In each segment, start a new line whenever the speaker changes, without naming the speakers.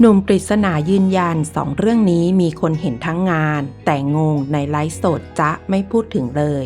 หนุ่มปริศนายืนยันสองเรื่องนี้มีคนเห็นทั้งงาน แต่งงในไลฟ์สดจะไม่พูดถึงเลย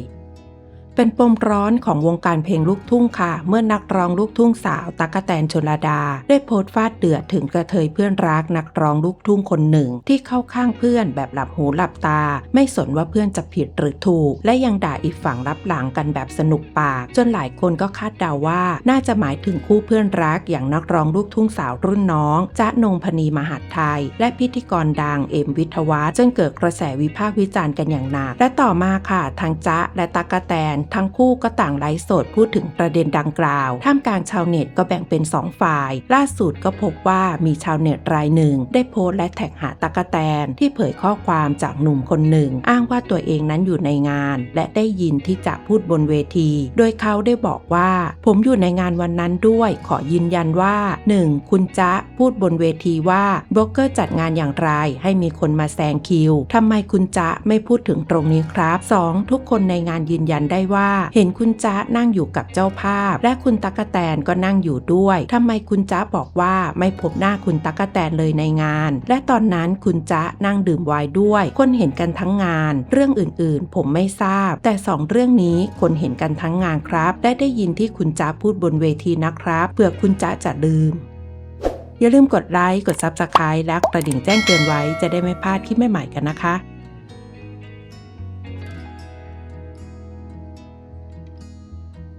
เป็นปมร้อนของวงการเพลงลูกทุ่งค่ะ เมื่อนักร้องลูกทุ่งสาวตั๊กแตนชลดา ได้โพสต์ฟาดเดือดถึงกระเทยเพื่อนรักนักร้องลูกทุ่งคนหนึ่ง ที่เข้าข้างเพื่อนแบบหลับหูหลับตา ไม่สนว่าเพื่อนจะผิดหรือถูก และยังด่าอีกฝั่งรับหลังกันแบบสนุกปาก จนหลายคนก็คาดเดาว่า น่าจะหมายถึงคู่เพื่อนรักอย่างนักร้องลูกทุ่งสาวรุ่นน้องจ๊ะนงพนีมหาดไทย และพิธีกรดังเอ็มวิทวัฒน์จนเกิดกระแสวิพากษ์วิจารณ์กันอย่างหนักและต่อมาค่ะทางจ๊ะและตั๊กแตนทั้งคู่ก็ต่างไลฟ์สดพูดถึงประเด็นดังกล่าว ท่ามกลางชาวเน็ตก็แบ่งเป็น 2 ฝ่าย ล่าสุดก็พบว่ามีชาวเน็ตรายหนึ่ง ได้โพสต์และแท็กหาตั๊กแตน ที่เผยข้อความจากหนุ่มคนหนึ่ง อ้างว่าตัวเองนั้นอยู่ในงาน และได้ยินที่จะพูดบนเวที โดยเขาได้บอกว่า ผมอยู่ในงานวันนั้นด้วย ขอยืนยันว่า 1. คุณจ๊ะพูดบนเวทีว่าโบรกเกอร์จัดงานอย่างไร ให้มีคนมาแซงคิวทำไมคุณจ๊ะไม่พูดถึงตรงนี้ครับ 2. ทุกคนในงานยืนยันได้ว่า เห็นคุณจ๊ะนั่งอยู่กับเจ้าภาพ และคุณตั๊กแตนก็นั่งอยู่ด้วยทำไมคุณจ๊ะบอกว่าไม่พบหน้าคุณตั๊กแตนเลยในงาน และตอนนั้นคุณจ๊ะนั่งดื่มไวน์ด้วย คนเห็นกันทั้งงาน เรื่องอื่นๆ ผมไม่ทราบ แต่สองเรื่องนี้คนเห็นกันทั้งงานครับและได้ยินที่คุณจ๊ะพูดบนเวทีนะครับเผื่อคุณจ๊ะจะลืมอย่าลืมกดไลค์ กด Subscribe และกระดิ่งแจ้งเตือนไว้จะได้ไม่พลาดคลิปใหม่ๆกันนะคะ